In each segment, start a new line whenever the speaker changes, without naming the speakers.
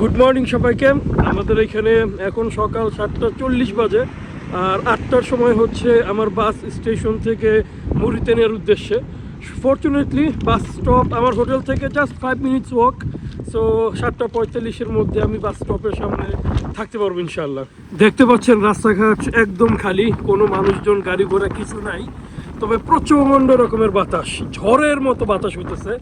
Good morning সবাইকে। আমাদের এখানে এখন সকাল সাতটা চল্লিশ বাজে, আর আটটার সময় হচ্ছে আমার বাস স্টেশন থেকে মরিতানিয়ার উদ্দেশ্যে। ফর্চুনেটলি বাস স্টপ আমার হোটেল থেকে just five minutes walk so সাতটা পঁয়তাল্লিশের মধ্যে আমি বাস স্টপের সামনে থাকতে পারব ইনশাল্লাহ দেখতে পাচ্ছেন রাস্তাঘাট একদম খালি, কোনো মানুষজন গাড়ি ঘোড়া কিছু নাই, তবে প্রচণ্ড রকমের বাতাস, ঝড়ের মতো বাতাস হইতেছে।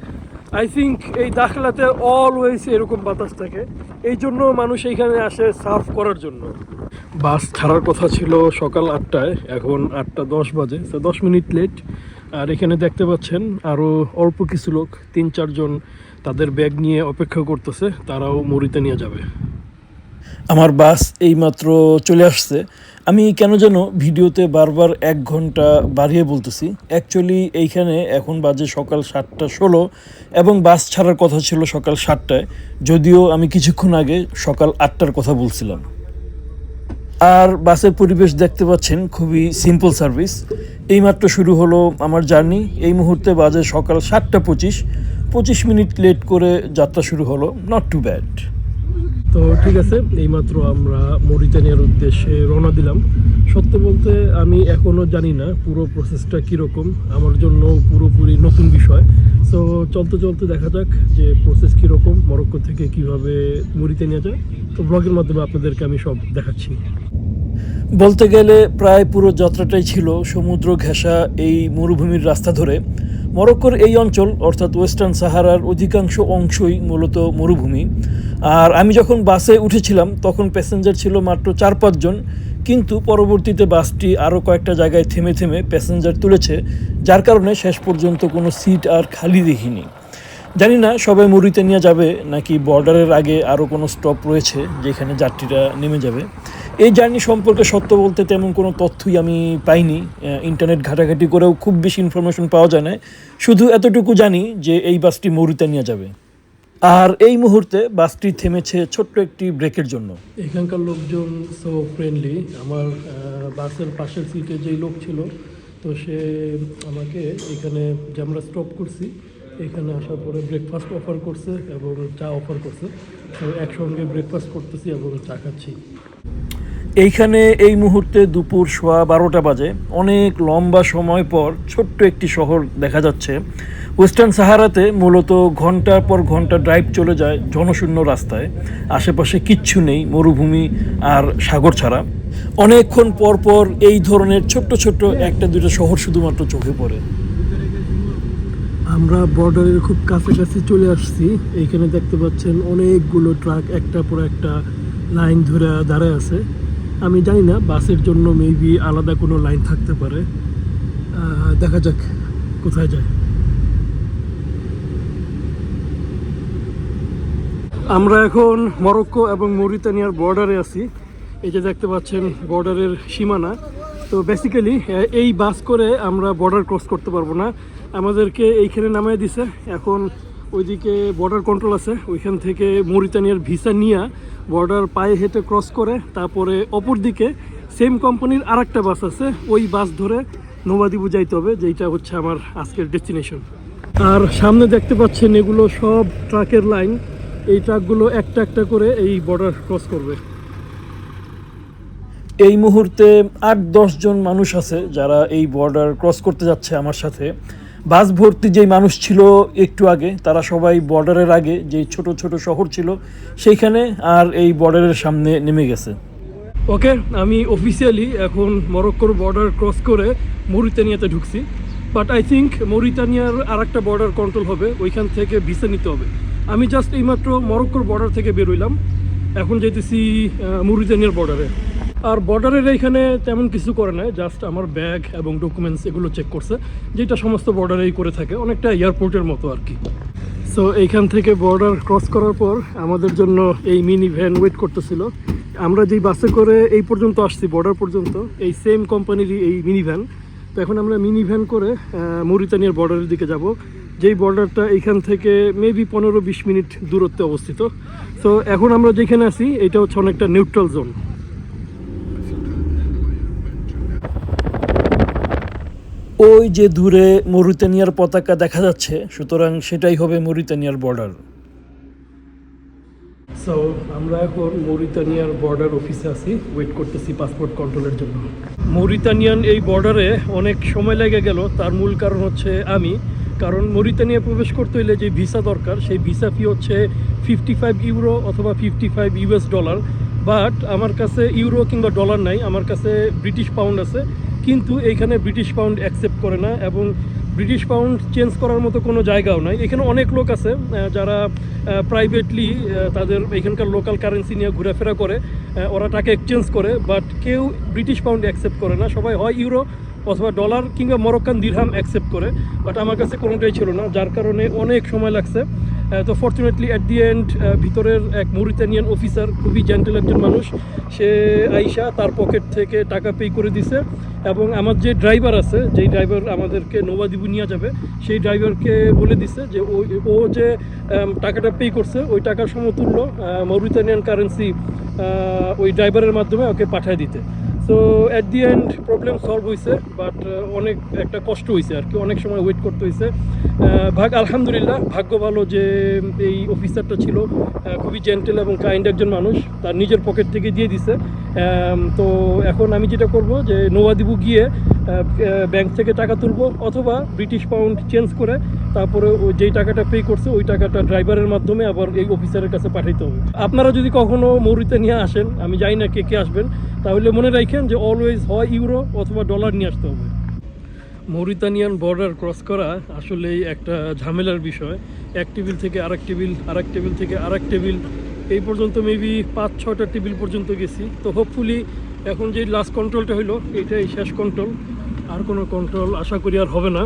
আই থিঙ্ক এই দাখলাতে অলওয়েজ এরকম বাতাস থাকে। এই জন্য মানুষ এইখানে আসে সার্ফ করার জন্য। বাস ছাড়ার কথা ছিল সকাল আটটায়, এখন আটটা দশ বাজে তো দশ মিনিট লেট আর এখানে দেখতে পাচ্ছেন আরও অল্প কিছু লোক, তিন চারজন তাদের ব্যাগ নিয়ে অপেক্ষা করতেছে, তারাও মরিতে নিয়ে যাবে। আমার বাস এইমাত্র চলে আসছে। আমি কেন যেন ভিডিওতে বারবার এক ঘণ্টা বাড়িয়ে বলতেছি। অ্যাকচুয়ালি এইখানে এখন বাজে সকাল সাতটা ষোলো এবং বাস ছাড়ার কথা ছিল সকাল সাতটায়। যদিও আমি কিছুক্ষণ আগে সকাল আটটার কথা বলছিলাম। আর বাসের পরিবেশ দেখতে পাচ্ছেন, খুবই সিম্পল সার্ভিস এইমাত্র শুরু হলো আমার জার্নি। এই মুহূর্তে বাজে সকাল সাতটা পঁচিশ। পঁচিশ মিনিট লেট করে যাত্রা শুরু হলো। নট টু ব্যাড তো ঠিক আছে, এইমাত্র আমরা মরিতানিয়ার উদ্দেশ্যে রওনা দিলাম। সত্য বলতে আমি এখনও জানি না পুরো প্রসেসটা কীরকম, আমার জন্য পুরোপুরি নতুন বিষয়। সো চলতে চলতে দেখা যাক যে প্রসেস কীরকম, মরক্কো থেকে কীভাবে মরিতানিয়া যায়। তো ব্লগের মাধ্যমে আপনাদেরকে আমি সব দেখাচ্ছি। বলতে গেলে প্রায় পুরো যাত্রাটাই ছিল সমুদ্র ঘেঁষা এই মরুভূমির রাস্তা ধরে। মরক্কোর এই অঞ্চল, অর্থাৎ ওয়েস্টার্ন সাহারার অধিকাংশ অংশই মূলত মরুভূমি। আর আমি যখন বাসে উঠেছিলাম, তখন প্যাসেঞ্জার ছিল মাত্র চার পাঁচজন কিন্তু পরবর্তীতে বাসটি আরও কয়েকটা জায়গায় থেমে থেমে প্যাসেঞ্জার তুলেছে, যার কারণে শেষ পর্যন্ত কোনো সিট আর খালি দেখিনি। জানি না সবাই মরিতানিয়া যাবে নাকি বর্ডারের আগে আরও কোনো স্টপ রয়েছে যেখানে যাত্রীরা নেমে যাবে। এই জার্নি সম্পর্কে সত্য বলতে তেমন কোনো তথ্যই আমি পাইনি। ইন্টারনেট ঘাটাঘাটি করেও খুব বেশি ইনফরমেশন পাওয়া যায় না শুধু এতটুকু জানি যে এই বাসটি মরিতানিয়া যাবে। আর এই মুহূর্তে বাসটি থেমেছে ছোট্ট একটি ব্রেকের জন্য। এখানকার লোকজন সো ফ্রেন্ডলি আমার বাসের পাশের সিটে যেই লোক ছিল, তো সে আমাকে এখানে যে আমরা স্টপ করছি এখানে আসার পরে ব্রেকফাস্ট অফার করছে এবং চা অফার করছে। একসঙ্গে ব্রেকফাস্ট করতেছি এবং চা খাচ্ছি। এইখানে এই মুহূর্তে দুপুর সোয়া বারোটা বাজে। অনেক লম্বা সময় পর ছোট্ট একটি শহর দেখা যাচ্ছে। ওয়েস্টার্ন সাহারাতে মূলত ঘণ্টার পর ঘণ্টা ড্রাইভ চলে যায় জনশূন্য রাস্তায়। আশেপাশে কিচ্ছু নেই, মরুভূমি আর সাগর ছাড়া। অনেকক্ষণ পর পর এই ধরনের ছোট্ট ছোট্ট একটা দুটো শহর শুধুমাত্র চোখে পড়ে। আমরা বর্ডারের খুব কাছাকাছি চলে আসছি। এইখানে দেখতে পাচ্ছেন অনেকগুলো ট্রাক একটা পর একটা লাইন ধরে দাঁড়ায় আছে। আমি জানি না, বাসের জন্য মেবি আলাদা কোনো লাইন থাকতে পারে। দেখা যাক কোথায় যায়। আমরা এখন মরক্কো এবং মরিতানিয়ার বর্ডারে আছি। এই যে দেখতে পাচ্ছেন বর্ডারের সীমানা। তো বেসিক্যালি এই বাস করে আমরা বর্ডার ক্রস করতে পারব না। আমাদেরকে এইখানে নামায় দিছে। এখন ওইদিকে বর্ডার কন্ট্রোল আছে। ওইখান থেকে মরিতানিয়ার ভিসা নিয়ে বর্ডার পায়ে হেঁটে ক্রস করে, তারপরে অপর দিকে সেম কোম্পানির আর একটা বাস আছে। ওই বাস ধরে নৌবাদিবু যাইতে হবে যেটা হচ্ছে আমার আজকের ডেস্টিনেশন আর সামনে দেখতে পাচ্ছেন এগুলো সব ট্রাকের লাইন এই ট্রাকগুলো একটা একটা করে এই বর্ডার ক্রস করবে। এই মুহূর্তে আট জন মানুষ আছে যারা এই বর্ডার ক্রস করতে যাচ্ছে আমার সাথে। বাস ভর্তি যেই মানুষ ছিল একটু আগে, তারা সবাই বর্ডারের আগে, যেই ছোট ছোট শহর ছিল, সেইখানে আর এই বর্ডারের সামনে নেমে গেছে। ওকে, আমি অফিসিয়ালি এখন মরক্কোর বর্ডার ক্রস করে মরিতানিয়াতে ঢুকছি। বাট আই থিঙ্ক মরিতানিয়ার আর একটা বর্ডার কন্ট্রোল হবে, ওইখান থেকে ভিসা নিতে হবে। আমি জাস্ট এইমাত্র মরক্কোর বর্ডার থেকে বেরোইলাম এখন যেতেছি মরিতানিয়ার বর্ডারে আর বর্ডারের এইখানে তেমন কিছু করে নাই জাস্ট আমার ব্যাগ এবং ডকুমেন্টস এগুলো চেক করছে, যেটা সমস্ত বর্ডারেই করে থাকে, অনেকটা এয়ারপোর্টের মতো আর কি। সো এইখান থেকে বর্ডার ক্রস করার পর আমাদের জন্য এই মিনি ভ্যান ওয়েট করতেছিল। আমরা যেই বাসে করে এই পর্যন্ত আসছি বর্ডার পর্যন্ত, এই সেম কোম্পানিরই এই মিনি ভ্যান তো এখন আমরা মিনি ভ্যান করে মরিতানিয়ার বর্ডারের দিকে যাব। যেই বর্ডারটা এইখান থেকে মেবি পনেরো বিশ মিনিট দূরত্বে অবস্থিত। তো এখন আমরা যেখানে আছি, এটা হচ্ছে অনেকটা নিউট্রাল জোন ওই যে দূরে মরিতানিয়ার পতাকা দেখা যাচ্ছে, সুতরাং সেটাই হবে মরিতানিয়ার বর্ডার সো আমরা এখন মরিতানিয়ার বর্ডার অফিসে আছি। ওয়েট করতেছি পাসপোর্ট কন্ট্রোলের জন্য। মৌরিতানিয়ান এই বর্ডারে অনেক সময় লেগে গেল। তার মূল কারণ হচ্ছে আমি। কারণ মরিতানিয়া প্রবেশ করতে হলে যে ভিসা দরকার, সেই ভিসা ফি হচ্ছে ফিফটি ফাইভ ইউরো অথবা fifty five US dollar but আমার কাছে ইউরো কিংবা ডলার নাই। আমার কাছে ব্রিটিশ পাউন্ড আছে। কিন্তু এইখানে ব্রিটিশ পাউন্ড অ্যাকসেপ্ট করে না এবং ব্রিটিশ পাউন্ড চেঞ্জ করার মতো কোনো জায়গাও নাই। এখানে অনেক লোক আছে যারা প্রাইভেটলি তাদের এখানকার লোকাল কারেন্সি নিয়ে ঘোরাফেরা করে ওরা টাকা এক্সচেঞ্জ করে বাট কেউ ব্রিটিশ পাউন্ড অ্যাকসেপ্ট করে না। সবাই হয় ইউরো অথবা ডলার কিংবা মরক্কান দিরহাম অ্যাকসেপ্ট করে বাট আমার কাছে কোনোটাই ছিল না, যার কারণে অনেক সময় লাগছে। তো ফর্চুনেটলি অ্যাট দি এন্ড ভিতরের এক মরিতানিয়ান অফিসার খুবই জেন্টেল একজন মানুষ, সে আইসা তার পকেট থেকে টাকা পে করে দিছে এবং আমার যে ড্রাইভার আছে, যেই ড্রাইভার আমাদেরকে নৌবাদিবু নিয়ে যাবে, সেই ড্রাইভারকে বলে দিছে যে ওই ও যে টাকাটা পে করছে, ওই টাকার সমতুল্য মরিতানিয়ান কারেন্সি ওই ড্রাইভারের মাধ্যমে ওকে পাঠিয়ে দিতে। So at the end problem solve হয়েছে বাট অনেক একটা কষ্ট হয়েছে আর কি, অনেক সময় ওয়েট করতে হয়েছে ভাগ আলহামদুলিল্লাহ, ভাগ্য ভালো যে এই অফিসারটা ছিল খুবই জেন্টেল এবং কাইন্ড একজন মানুষ, তার নিজের পকেট থেকে দিয়ে দিছে। তো এখন আমি যেটা করব যে নোয়াদিবু গিয়ে ব্যাংক থেকে টাকা তুলব অথবা ব্রিটিশ পাউন্ড চেঞ্জ করে তারপরে ওই যেই টাকাটা পে করছে, ওই টাকাটা ড্রাইভারের মাধ্যমে আবার এই অফিসারের কাছে পাঠাইতে হবে। আপনারা যদি কখনো মৌরিতে নিয়ে আসেন, আমি জানি না কে কে আসবেন, তাহলে মনে রাখেন যে অলওয়েজ হয় ইউরো অথবা ডলার নিয়ে আসতে হবে। মৌরিতানিয়ান বর্ডার ক্রস করা আসলেই একটা ঝামেলার বিষয়। এক টেবিল থেকে আরেক টেবিল আরেক টেবিল থেকে আরেক টেবিল। এই পর্যন্ত মেবি পাঁচ ছটা টেবিল পর্যন্ত গেছি। তো হোপফুলি এখন যে লাস্ট কন্ট্রোলটা হইল, এটাই শেষ কন্ট্রোল আর কোনো কন্ট্রোল আশা করি আর হবে না।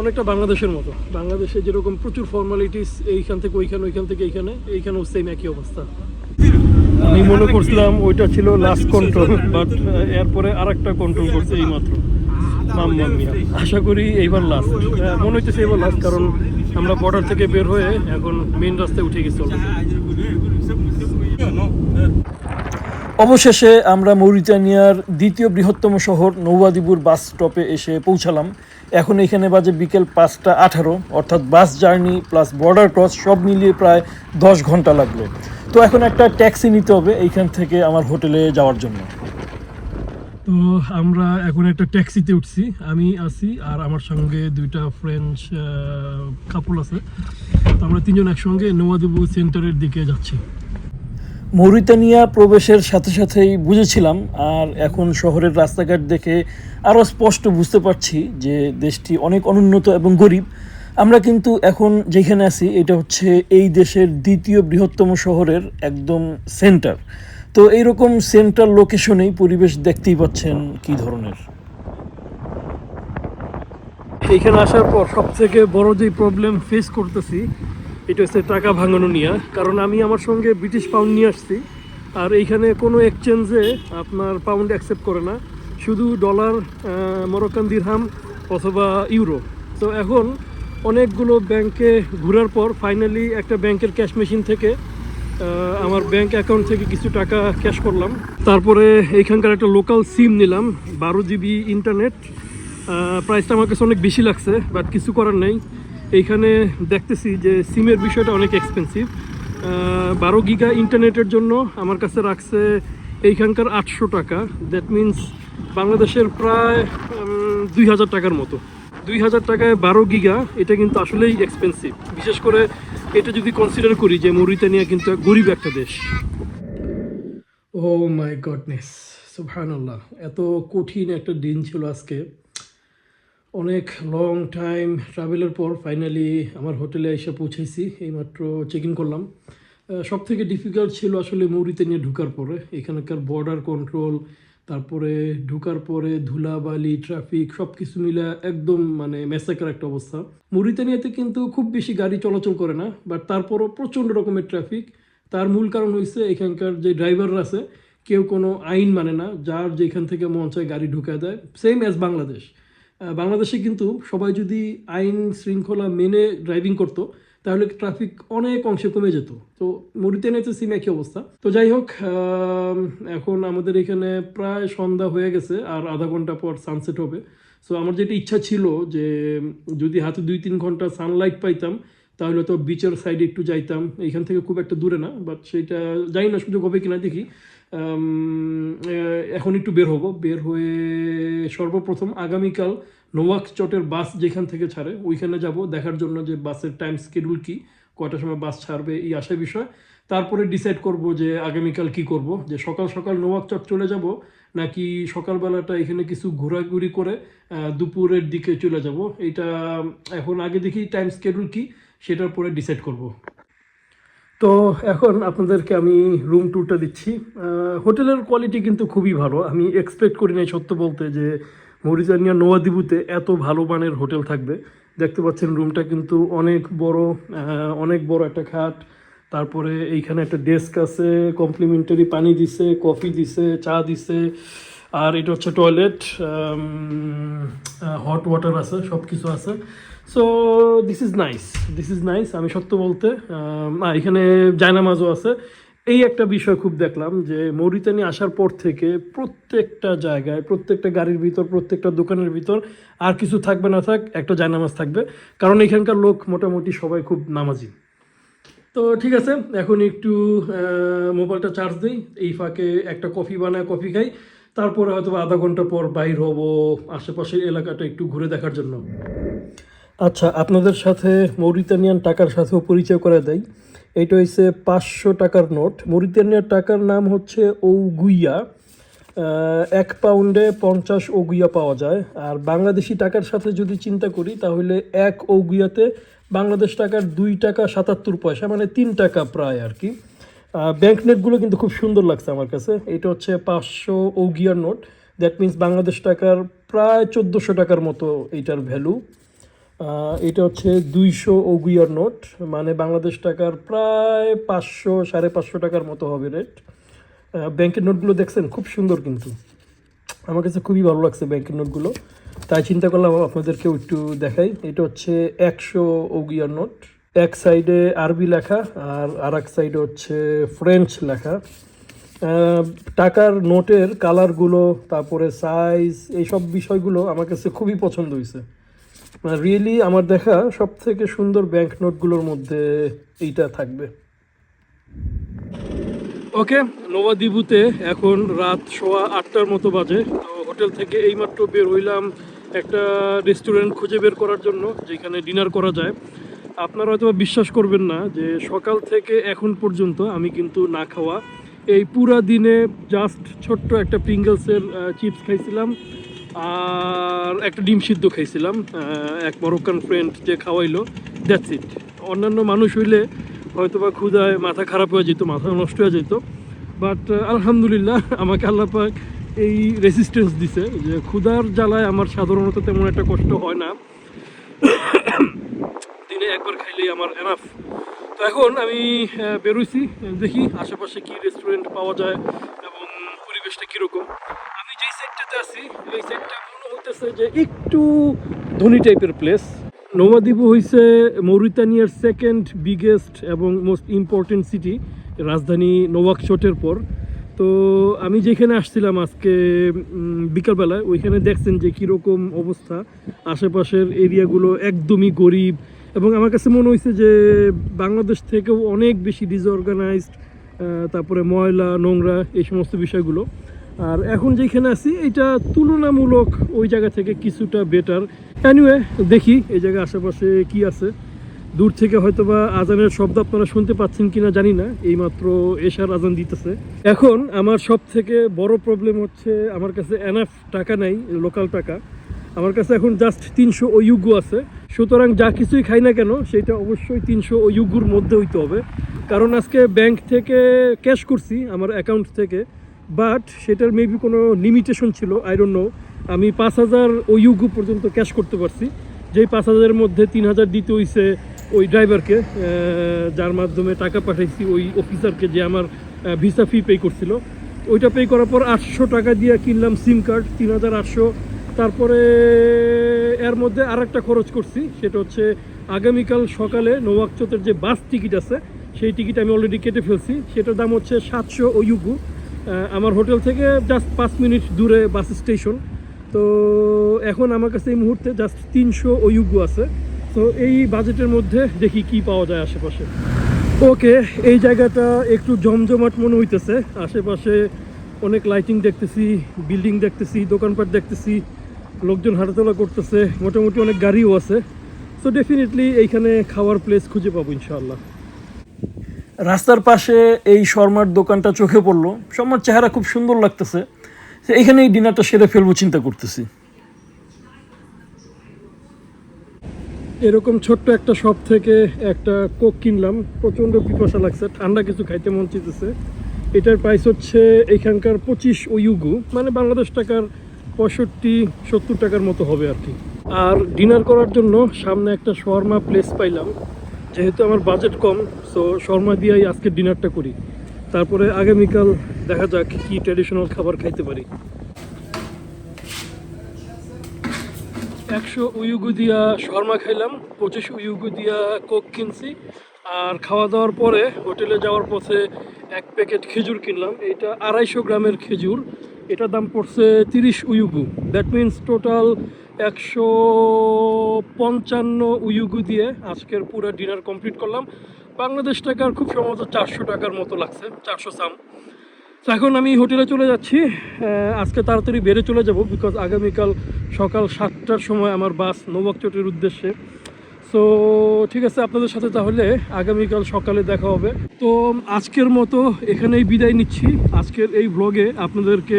অনেকটা বাংলাদেশের মতো। বাংলাদেশে যেরকম প্রচুর ফর্মালিটিস এইখান থেকে ওইখানে, ওইখান থেকে এইখানে, এইখানেও সেম একই অবস্থা। আমি মনে করছিলাম ওইটা ছিল লাস্ট কন্ট্রোল বাট এরপরে আরেকটা কন্ট্রোল করছে এই মাত্র আশা করি এইবার লাস্ট মনে হচ্ছে এবার লাস্ট কারণ আমরা বর্ডার থেকে বের হয়ে এখন মেন রাস্তায় উঠে গেছি। অবশেষে আমরা মৌরিতানিয়ার দ্বিতীয় বৃহত্তম শহর নৌয়াদিবুর বাস স্টপে এসে পৌঁছালাম। এখন এখানে বাজে বিকেল পাঁচটা আঠারো, অর্থাৎ bus journey plus border cross সব মিলিয়ে প্রায় দশ ঘণ্টা লাগল। তো এখন একটা ট্যাক্সি নিতে হবে এইখান থেকে আমার হোটেলে যাওয়ার জন্য। তো আমরা এখন একটা ট্যাক্সিতে উঠছি। আমি আছি আর আমার সঙ্গে দুইটা ফ্রেঞ্চ কাপল আছে। তো আমরা তিনজন একসঙ্গে নোয়াদিবু সেন্টারের দিকে যাচ্ছি। মৌরিতানিয়া প্রবেশের সাথে সাথেই বুঝেছিলাম, আর এখন শহরের রাস্তাঘাট দেখে আরও স্পষ্ট বুঝতে পারছি যে দেশটি অনেক অনুন্নত এবং গরিব। আমরা কিন্তু এখন যেখানে আছি, এটা হচ্ছে এই দেশের দ্বিতীয় বৃহত্তম শহরের একদম সেন্টার। তো এইরকম সেন্টার লোকেশনেই পরিবেশ দেখতেই পাচ্ছেন কি ধরনের। এখানে আসার পর সব থেকে বড় যে প্রবলেম ফেস করতেছি এটা হচ্ছে টাকা ভাঙানো নিয়ে। কারণ আমি আমার সঙ্গে ব্রিটিশ পাউন্ড নিয়ে আসছি। আর এইখানে কোনো এক্সচেঞ্জে আপনার পাউন্ড অ্যাকসেপ্ট করে না। শুধু ডলার মরক্কান দিরহাম অথবা ইউরো তো এখন অনেকগুলো ব্যাংকে ঘোরার পর ফাইনালি একটা ব্যাংকের ক্যাশ মেশিন থেকে আমার ব্যাংক অ্যাকাউন্ট থেকে কিছু টাকা ক্যাশ করলাম। তারপরে এইখানকার একটা লোকাল সিম নিলাম, বারো জিবি ইন্টারনেট প্রাইসটা আমার কাছে অনেক বেশি লাগছে বাট কিছু করার নেই। এইখানে দেখতেছি যে সিমের বিষয়টা অনেক এক্সপেন্সিভ বারো গিগা ইন্টারনেটের জন্য আমার কাছে রাখছে এইখানকার আটশো টাকা। দ্যাট মিন্স বাংলাদেশের প্রায় দুই হাজার টাকার মতো। দুই হাজার টাকায় বারো গিগা এটা কিন্তু আসলেই এক্সপেন্সিভ বিশেষ করে এটা যদি কনসিডার করি যে মরিতানিয়া কিন্তু গরিব একটা দেশ। ও মাই গডনেস সুবহানাল্লাহ, এত কঠিন একটা দিন ছিল আজকে। অনেক লং টাইম ট্রাভেলের পর ফাইনালি আমার হোটেলে এসে পৌঁছেছি, এইমাত্র চেক ইন করলাম। সব থেকে ডিফিকাল্ট ছিল আসলে মৌরিতে নিয়ে ঢুকার পরে, এখানকার বর্ডার কন্ট্রোল তারপরে ঢুকার পরে ধুলাবালি ট্রাফিক সব কিছু মিলে একদম মানে মেসাকার একটা অবস্থা। মৌরিতানিয়াতে কিন্তু খুব বেশি গাড়ি চলাচল করে না বাট তারপরও প্রচণ্ড রকমের ট্রাফিক তার মূল কারণ হয়েছে এখানকার যে ড্রাইভাররা আছে, কেউ কোনো আইন মানে না, যার যেখান থেকে মন চায় গাড়ি ঢুকায় দেয় সেম অ্যাজ বাংলাদেশ বাংলাদেশে কিন্তু সবাই যদি আইন শৃঙ্খলা মেনে ড্রাইভিং করতো, তাহলে ট্রাফিক অনেক অংশে কমে যেত। তো মরিতেনিয়াতে সিম একই অবস্থা। তো যাই হোক এখন আমাদের এখানে প্রায় সন্ধ্যা হয়ে গেছে, আর আধা ঘণ্টা পর সানসেট হবে। সো আমার যেটা ইচ্ছা ছিল যে, যদি হাতে দুই তিন ঘণ্টা সানলাইট পাইতাম তাহলে তো বিচের সাইডে একটু যাইতাম। এইখান থেকে খুব একটা দূরে না বাট সেইটা জানি না সুযোগ হবে কিনা দেখি। এখন একটু বের হব। বের হয়ে সর্বপ্রথম আগামীকাল নোয়াক চটের বাস যেখান থেকে ছাড়ে, ওইখানে যাব। দেখার জন্য যে বাসের টাইম শিডিউল কি, কয়টার সময় বাস ছাড়বে, এই আশা বিষয়। তারপরে ডিসাইড করব যে আগামীকাল কি করব। যে সকাল সকাল নোয়াক চট চলে যাব, নাকি সকালবেলাটা এখানে কিছু ঘোরাঘুরি করে দুপুরের দিকে চলে যাব। এটা এখন আগে দেখি টাইম শিডিউল কি। সেটার উপরে ডিসাইড করব। তো এখন আপনাদেরকে আমি রুম ট্যুরটা দিচ্ছি। হোটেলের কোয়ালিটি কিন্তু খুবই ভালো। আমি এক্সপেক্ট করি নাই সত্য বলতে যে মরিজানিয়া নোয়াদিবুতে এত ভালো মানের হোটেল থাকবে। দেখতে পাচ্ছেন রুমটা কিন্তু অনেক বড় অনেক বড় একটা খাট। তারপরে এইখানে একটা ডেস্ক আছে কমপ্লিমেন্টারি পানি দিছে কফি দিছে, চা দিছে, আর এটা হচ্ছে টয়লেট হট ওয়াটার আছে সব কিছু আছে। So this is nice this is nice আমি সত্য বলতে না, এখানে জায়নামাজও আছে। এই একটা বিষয় খুব দেখলাম যে, মৌরিতানি আসার পর থেকে প্রত্যেকটা জায়গায়, প্রত্যেকটা গাড়ির ভিতর, প্রত্যেকটা দোকানের ভিতর আর কিছু থাকবে না থাক, একটা জায়নামাজ থাকবে। কারণ এখানকার লোক মোটামুটি সবাই খুব নামাজি। তো ঠিক আছে, এখন একটু মোবাইলটা চার্জ দিই। এই ফাঁকে একটা কফি বানায়, কফি খাই। তারপরে হয়তো আধা ঘণ্টা পর বাইর হব আশেপাশের এলাকাটা একটু ঘুরে দেখার জন্য। আচ্ছা আপনাদের সাথে মৌরিতানিয়ান টাকার সাথেও পরিচয় করে দেয় এটা হচ্ছে পাঁচশো টাকার নোট। মৌরিতানিয়ার টাকার নাম হচ্ছে ঔগুইয়া। আহ, এক পাউন্ডে পঞ্চাশ ওগুইয়া পাওয়া যায়। আর বাংলাদেশি টাকার সাথে যদি চিন্তা করি তাহলে এক ওগুইয়াতে বাংলাদেশ টাকার দুই টাকা সাতাত্তর পয়সা মানে তিন টাকা প্রায় আর কি। ব্যাংক নোটগুলো কিন্তু খুব সুন্দর লাগছে আমার কাছে। এটা হচ্ছে পাঁচশো ouguiya note. That means Bangladesh টাকার প্রায় চোদ্দোশো টাকার মতো এইটার ভ্যালু এটা হচ্ছে দুইশো ওগুইয়ার নোট মানে বাংলাদেশ টাকার প্রায় পাঁচশো, সাড়ে পাঁচশো টাকার মতো হবে রেট ব্যাংকের নোটগুলো দেখছেন, খুব সুন্দর কিন্তু। আমার কাছে খুবই ভালো লাগছে ব্যাংকের নোটগুলো। তাই চিন্তা করলাম আপনাদেরকেও একটু দেখাই। এটা হচ্ছে একশো ওগিয়ার নোট। এক সাইডে আরবি লেখা আর আর এক সাইডে হচ্ছে ফ্রেঞ্চ লেখা। টাকার নোটের কালারগুলো তারপরে সাইজ এইসব বিষয়গুলো আমার কাছে খুবই পছন্দ হয়েছে রিয়েলি আমার দেখা সব থেকে সুন্দর ব্যাংক নোটগুলোর মধ্যে এইটা থাকবে। ওকে নবাদ্বীপুতে এখন রাত সোয়া আটটার মতো বাজে। হোটেল থেকে এইমাত্র বের হইলাম একটা রেস্টুরেন্ট খুঁজে বের করার জন্য, যেখানে ডিনার করা যায়। আপনারা হয়তো বিশ্বাস করবেন না যে সকাল থেকে এখন পর্যন্ত আমি কিন্তু না খাওয়া। এই পুরা দিনে জাস্ট ছোট্ট একটা প্রিঙ্গলসের চিপস খাইছিলাম। আর একটা ডিম সিদ্ধ খাইছিলাম এক মরক্কান ফ্রেন্ড যে খাওয়াইলো দ্যাটস ইট অন্যান্য মানুষ হইলে হয়তো বা ক্ষুধায়, মাথা খারাপ হয়ে যেত, মাথা নষ্ট হয়ে যেত বাট আলহামদুলিল্লাহ আমাকে আল্লাহ পাক এই রেসিস্টেন্স দিছে যে ক্ষুধার জ্বালায় আমার সাধারণত তেমন একটা কষ্ট হয় না। দিনে একবার খাইলেই আমার এনাফ তো এখন আমি বেরোইছি, দেখি আশেপাশে কি রেস্টুরেন্ট পাওয়া যায় এবং পরিবেশটা কীরকম। যে একটু ধনী টাইপের প্লেস নোমাদিবু হইছে মৌরিতানিয়ার সেকেন্ড বিগেস্ট এবং মোস্ট ইম্পর্টেন্ট সিটি রাজধানী নোয়াকশটের পর। তো আমি যেখানে আসছিলাম আজকে বিকালবেলায়, ওইখানে দেখছেন যে কীরকম অবস্থা। আশেপাশের এরিয়াগুলো একদমই গরিব এবং আমার কাছে মনে হয়েছে যে বাংলাদেশ থেকেও অনেক বেশি ডিসঅর্গানাইজড তারপরে ময়লা, নোংরা, এই সমস্ত বিষয়গুলো। আর এখন যেখানে আছি, এটা তুলনামূলক ওই জায়গা থেকে কিছুটা বেটার অ্যানিওয়ে দেখি এই জায়গায় আশেপাশে কি আছে। দূর থেকে হয়তো বা আজানের শব্দ আপনারা শুনতে পাচ্ছেন কিনা জানি না, এইমাত্র এশার আজান দিতেছে। এখন আমার সব থেকে বড় প্রবলেম হচ্ছে, আমার কাছে এনাফ টাকা নাই লোকাল টাকা। আমার কাছে এখন জাস্ট তিনশো ওয়ুগু আছে। সুতরাং যা কিছুই খাই না কেন, সেটা অবশ্যই তিনশো ওয়ুগুর মধ্যে হইতে হবে। কারণ আজকে ব্যাংক থেকে ক্যাশ করছি, আমার অ্যাকাউন্ট থেকে। বাট সেটার মেবি কোনো লিমিটেশন ছিল আই ডোন্ট নো আমি পাঁচ হাজার ওয়ুগু পর্যন্ত ক্যাশ করতে পারছি। যেই পাঁচ হাজারের মধ্যে তিন হাজার দিতে হইছে ওই ড্রাইভারকে যার মাধ্যমে টাকা পাঠাইছি ওই অফিসারকে যে আমার ভিসা ফি পে করছিল। ওইটা পে করার পর আটশো টাকা দিয়ে কিনলাম সিম কার্ড তিন হাজার আটশো। তারপরে এর মধ্যে আর একটা খরচ করছি সেটা হচ্ছে আগামীকাল সকালে নোয়াকচতের যে বাস টিকিট আছে সেই টিকিট আমি অলরেডি কেটে ফেলছি। সেটার দাম হচ্ছে সাতশো ও আহ, আমার হোটেল থেকে জাস্ট পাঁচ মিনিট দূরে বাস স্টেশন। তো এখন আমার কাছে এই মুহূর্তে জাস্ট তিনশো ওয়ুগু আছে। তো এই বাজেটের মধ্যে দেখি কি পাওয়া যায় আশেপাশে। ওকে, এই জায়গাটা একটু জমজমাট মনে হইতেছে। আশেপাশে অনেক লাইটিং দেখতেছি বিল্ডিং দেখতেছি, দোকানপাট দেখতেছি, লোকজন হাঁটাচলা করতেছে, মোটামুটি অনেক গাড়িও আছে। সো ডেফিনেটলি এইখানে খাওয়ার প্লেস খুঁজে পাবো ইনশাআল্লাহ। রাস্তার পাশে এই শর্মার দোকানটা চোখে পড়ল। শর্মার চেহারা খুব সুন্দর লাগতেছে। তো এইখানে এই ডিনারটা সেরে ফেলব চিন্তা করতেছি। এরকম ছোট্ট একটা শপ থেকে একটা কোক কিনলাম। প্রচণ্ড পিপাসা লাগছে, ঠান্ডা কিছু খাইতে মন চাইতেছে। এটার প্রাইস হচ্ছে এখানকার পঁচিশ ইউগু মানে বাংলাদেশ টাকার পঁয়ষট্টি, সত্তর টাকার মতো হবে আর কি। আর ডিনার করার জন্য সামনে একটা শর্মা প্লেস পাইলাম। যেহেতু আমার বাজেট কম সো শর্মা দিয়েই আজকে ডিনারটা করি। তারপরে আগামীকাল দেখা যাক কি ট্র্যাডিশনাল খাবার খাইতে পারি। একশো উইউগু দিয়া শর্মা খাইলাম, পঁচিশ উইউগু দিয়া কোক কিনছি, আর খাওয়া দাওয়ার পরে হোটেলে যাওয়ার পথে এক প্যাকেট খেজুর কিনলাম, এইটা আড়াইশো গ্রামের খেজুর, এটার দাম পড়ছে তিরিশ উইউগু। দ্যাট মিন্স টোটাল একশো পঞ্চান্ন উইউগু দিয়ে আজকের পুরো ডিনার কমপ্লিট করলাম। বাংলাদেশ টাকার খুব সম্ভবত চারশো টাকার মতো লাগছে, চারশো সাম। তো এখন আমি হোটেলে চলে যাচ্ছি। আজকে তাড়াতাড়ি বেড়ে চলে যাব বিকজ আগামীকাল সকাল সাতটার সময় আমার বাস নবাকচটের উদ্দেশ্যে। সো ঠিক আছে, আপনাদের সাথে তাহলে আগামীকাল সকালে দেখা হবে। তো আজকের মতো এখানেই বিদায় নিচ্ছি। আজকের এই ব্লগে আপনাদেরকে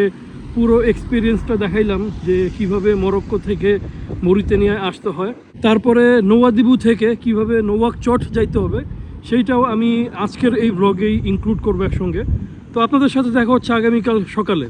পুরো এক্সপিরিয়েন্সটা দেখাইলাম যে কীভাবে মরক্কো থেকে মরিতেনিয়ায় আসতে হয়। তারপরে নোয়াদিবু থেকে কীভাবে নোয়াক চট যাইতে হবে, সেইটাও আমি আজকের এই ব্লগেই ইনক্লুড করব একসঙ্গে। তো আপনাদের সাথে দেখা হচ্ছে আগামীকাল সকালে।